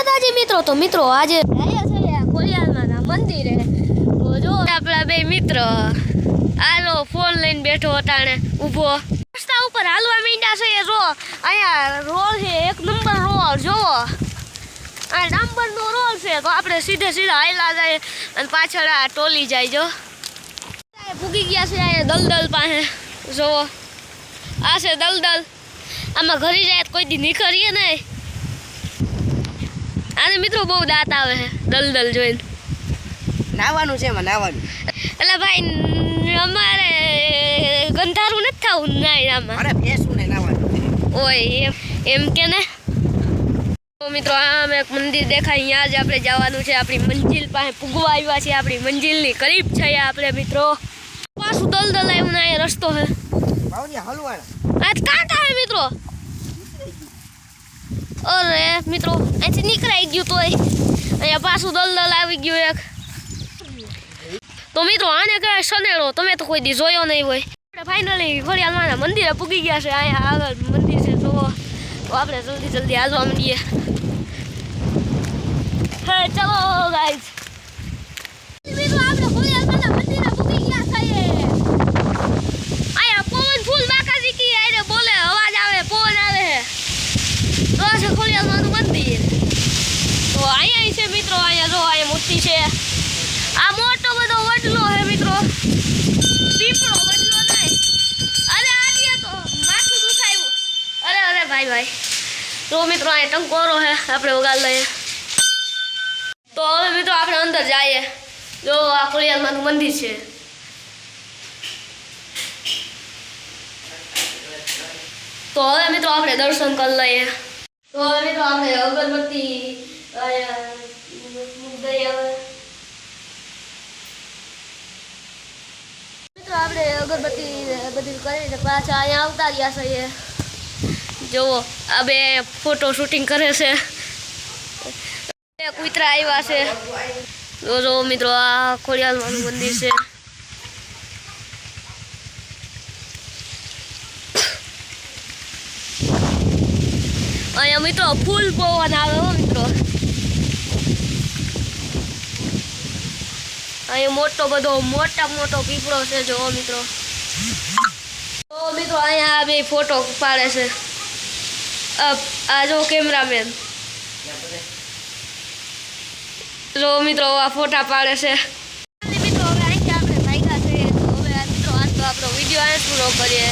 માતાજી મિત્રો, તો મિત્રો આજે ખોડિયાલના મંદિરે. તો જો આપણા બે મિત્ર આલો ફોન લઈને બેઠો અટાણે ઊભો. રસ્તા ઉપર હાલવા મીંડા છે એ જો. અહીંયા રોડ છે, એક નંબર રોલ જોવો આ ડાંબરનો રોડ છે. તો આપણે સીધે સીધા હાલ્યા જાય અને પાછળ આ ટોલી જાય, જો. ભૂગી ગયા છે અહીંયા દલદલ પાસે. જોવો આ છે દલદલ. આમાં ઘરે જાય કોઈ દી નીકળીએ નહીં. આને મિત્રો બહુ દાંત આવે છે. દલદલ જોઈને. નાવાનું છે એમાં નાવાનું. એટલે ભાઈ અમારે ગંધારું નથી થવું નાય આમાં અરે ભેંસું ને નાવાનું ઓય એમ એમ કે ને? તો મિત્રો આમ એક મંદિર દેખાય અહીંયા જ આપણે જવાનું છે. આપણી મંજિલ પાસે પૂગવા આવ્યા છે આપણી મંજિલની કરીબ છે આપણે મિત્રો. પાછું દલદલ આવ્યું ને અહીંયા રસ્તો છે. હલવાના આ કાંટા હે મિત્રો. અરે મિત્રો અહીંથી ગયું તોય. અહીંયા પાછું દલદલ આવી ગયું એક. તો મિત્રો, આને કહે સનેડો તમે તો કોઈ દી જોયો નહીં હોય. આપણે ફાઇનલી ખોડિયાલમાના મંદિરે પૂગી ગયા છે. અહીંયા આગળ મંદિર છે જોવો તો આપણે જલ્દી જલ્દી હાલવા માંડીએ. ચલો ગાઈઝ મિત્રો આપણે ખોડિયાલમાના મંદિરે પૂગી ગયા છીએ આયા પવન ફૂલ બાકાજી કી આરે બોલે અવાજ આવે પવન આવે તો આ છે ખોડિયાલમાનું મંદિર તો અહીંયા છે મિત્રો અહીંયા જો અહીંયા મૂર્તિ છે આ મોટો બધો વડલો છે મિત્રો પીપળો વડલો નહીં અરે આજે તો માથું દુખાયું અરે અરે ભાઈ ભાઈ તો મિત્રો અહીંયા ટંકોરો છે આપણે વગાડ લઈએ તો હવે મિત્રો આપણે અંદર જઈએ જો આ ખોડિયાલમાનું મંદિર છે। તો હવે મિત્રો, આપણે દર્શન કરી લઈએ। તો હવે મિત્રો, આપણે અગરબત્તી અહીંયા મૂકી દઈએ હવે મિત્રો, આપણે અગરબત્તી બધી કરીને પાછા અહીંયા આવતા રહ્યા છીએ। જુઓ, આ બે ફોટો શૂટિંગ કરે છે. કૂતરા આવ્યા છે. જો મિત્રો, આ ખોડિયાલમાનું મંદિર છે. અહીંયા મિત્રો ફૂલ પવન આવે હો, મિત્રો. અહીંયા મોટો બધો, મોટા મોટો પીપળો છે, જો, મિત્રો. મિત્રો, અહીંયા આ બે ફોટો પાડે છે. આ આ જો કેમેરામેન જો મિત્રો આ ફોટા પાડે છે મિત્રો હવે અહીંથી આપણે ભાગ્યા છે તો હવે મિત્રો આજ તો આપણો વીડિયો આજ પૂરો કરીએ